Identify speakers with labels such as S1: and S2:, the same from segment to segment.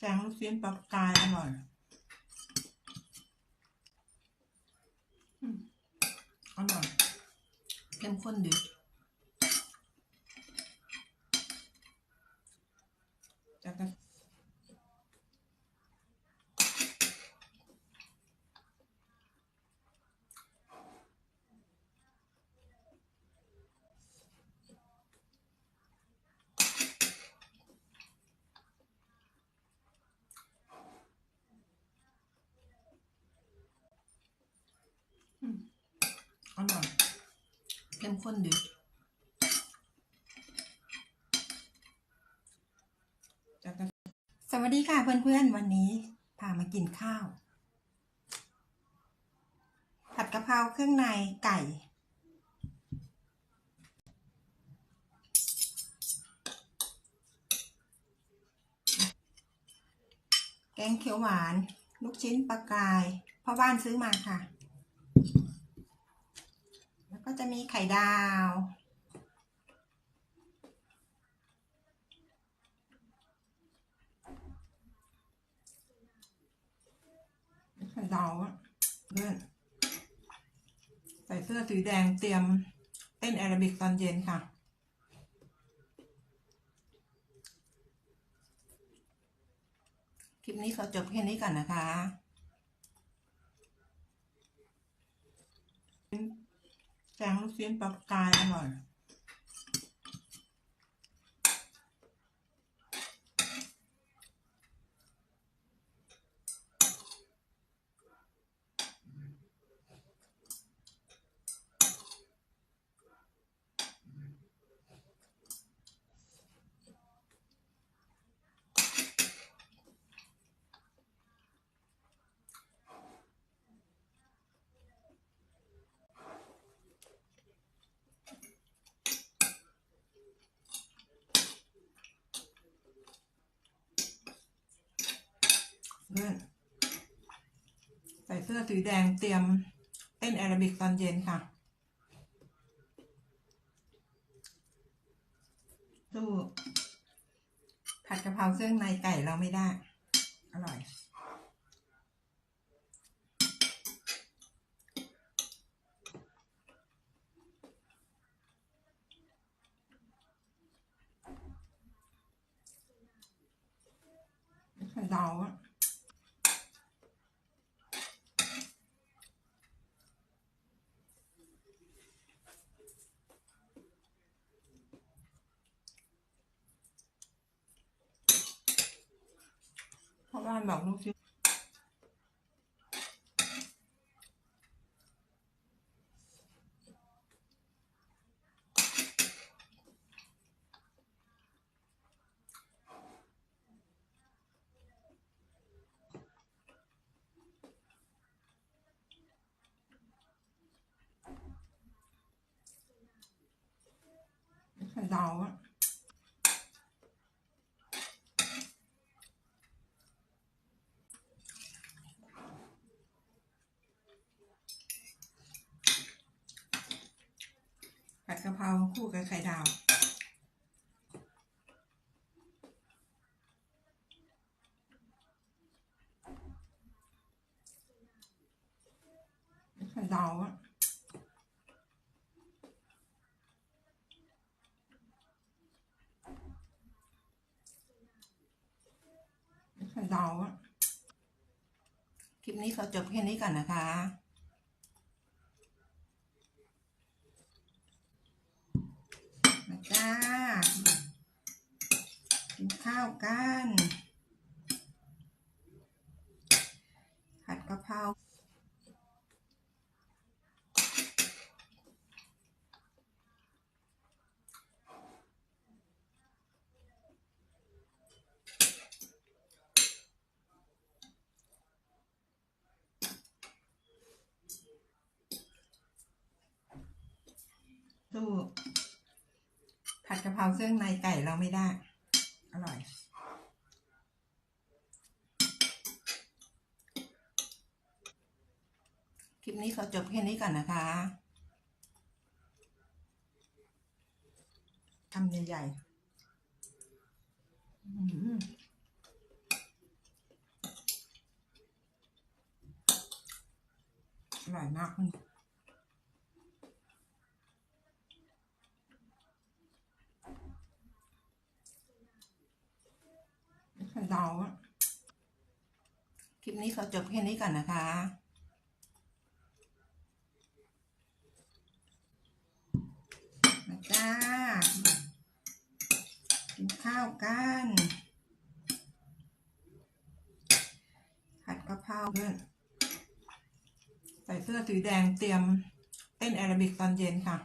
S1: แกงลูกชิ้นปลากายอร่อยอืมอร่อยเข้มข้นดีจากกันอร่อย เข้มข้นดีสวัสดีค่ะเพื่อนๆ วันนี้พามากินข้าว ผัดกะเพราเครื่องในไก่ แกงเขียวหวาน ลูกชิ้นปลากรายพ่อบ้านซื้อมาค่ะ ก็จะมีไข่ดาว ไข่ดาวอะเพื่อนใส่เสื้อสีแดงเตรียมเต้นแอโรบิกตอนเย็นค่ะคลิปนี้ขอจบแค่นี้ก่อนนะคะ แกงลูกชิ้นปลากายอร่อย เพื่อนใส่เสื้อสีแดงเตรียมเต้นแอโรบิกตอนเย็นค่ะ สู้ผัดกะเพราเครื่องในไก่เราไม่ได้ อร่อยไข่ดาวอะเพราะว่าบอกลูกชิ้นไข่ดาวอะ ผัดกะเพราคู่กับไข่ดาว ไข่ดาวอะไข่ดาวอะคลิปนี้ขอจบแค่นี้ก่อนนะคะ มาจ้า กิน ข้าวกัน ผัดกะเพราู้ผัดกะเพราเครื่องในไก่เราไม่ได้ ร่อยคลิปนี้ขอจบแค่นี้ก่อนนะคะทำใหญ่ๆอร่อยมากคุณ ลิปนี้ขอจบแค่นี้ก่อนนะคะ มาจ้า กินข้าวกัน ผัดกะเพราเพื่อนใส่เสื้อสีแดงเตรียมเต้นแอโรบิกตอนเย็นค่ะ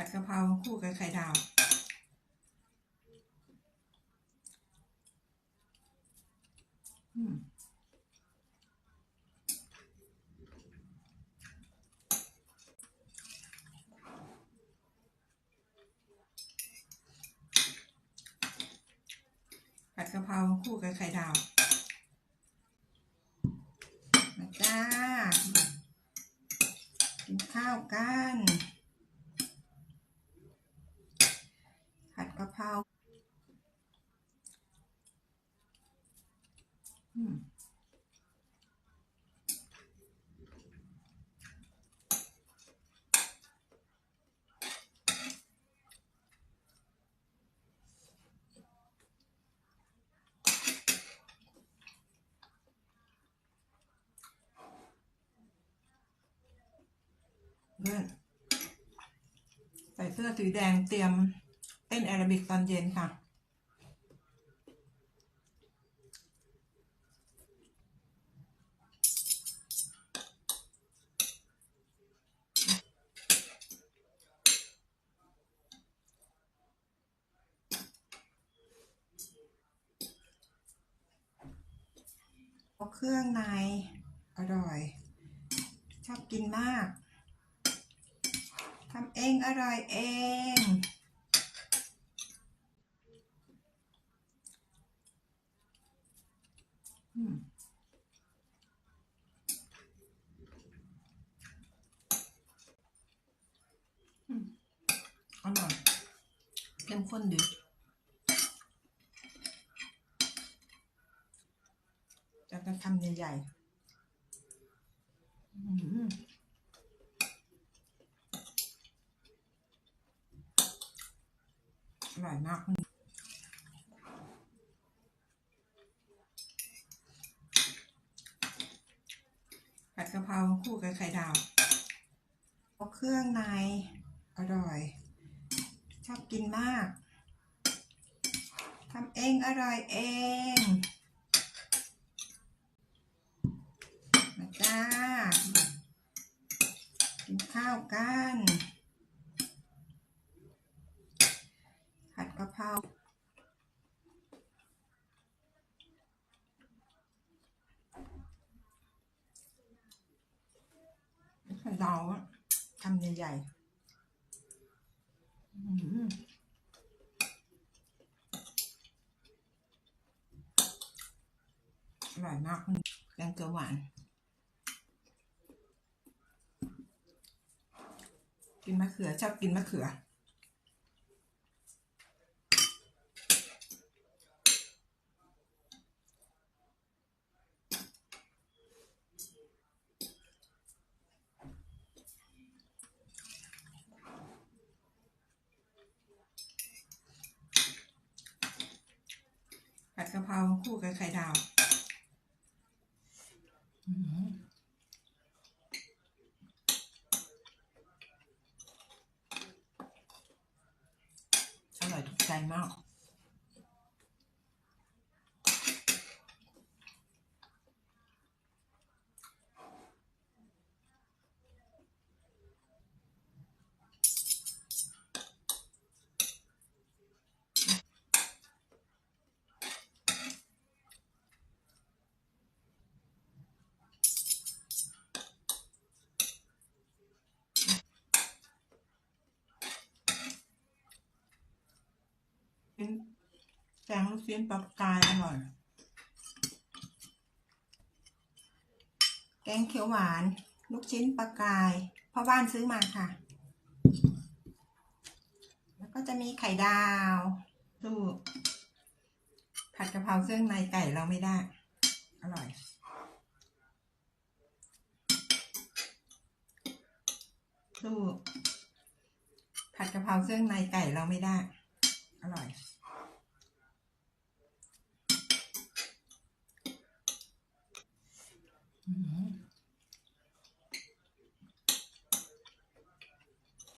S1: ผัดกะเพรา คู่กับไข่ดาว อืมผัดกะเพราคู่กับไข่ดาว มาจ้า กินข้าวกัน ผัด กะเพราอืมเพื่อนใส่เสื้อสีแดงเตรียม เต้นแอโรบิกตอนเย็นค่ะ เครื่องในอร่อย ชอบกินมากทำเองอร่อยเอง อืมอืมอร่อย เข้มข้นดีจะจะทำใหญ่ๆอืมอร่อยมากผัดกะเพราคู่กับไข่ดาวเครื่องในอร่อย ชอบกินมากทำเองอร่อยเองมาจ้า กินข้าวกันผัดกะเพราไข่ดาทำใหญ่ๆ อร่อยมากแกงเขียวหวาน กินมะเขือ ชอบกินมะเขือ ผัดกะเพรา คู่กับไข่ดาวอืมอร่อยถูกใจมาก กงลูกชิ้นปลากายอร่อย แกงเขียวหวาน ลูกชิ้นปลากายพ่อบ้านซื้อมาค่ะ แล้วก็จะมีไข่ดาวสู้ผัดกะเพราเครื่องในไก่เราไม่ได้ อร่อยสู้ผัดกะเพราเครื่องในไก่เราไม่ได้ อร่อย อืม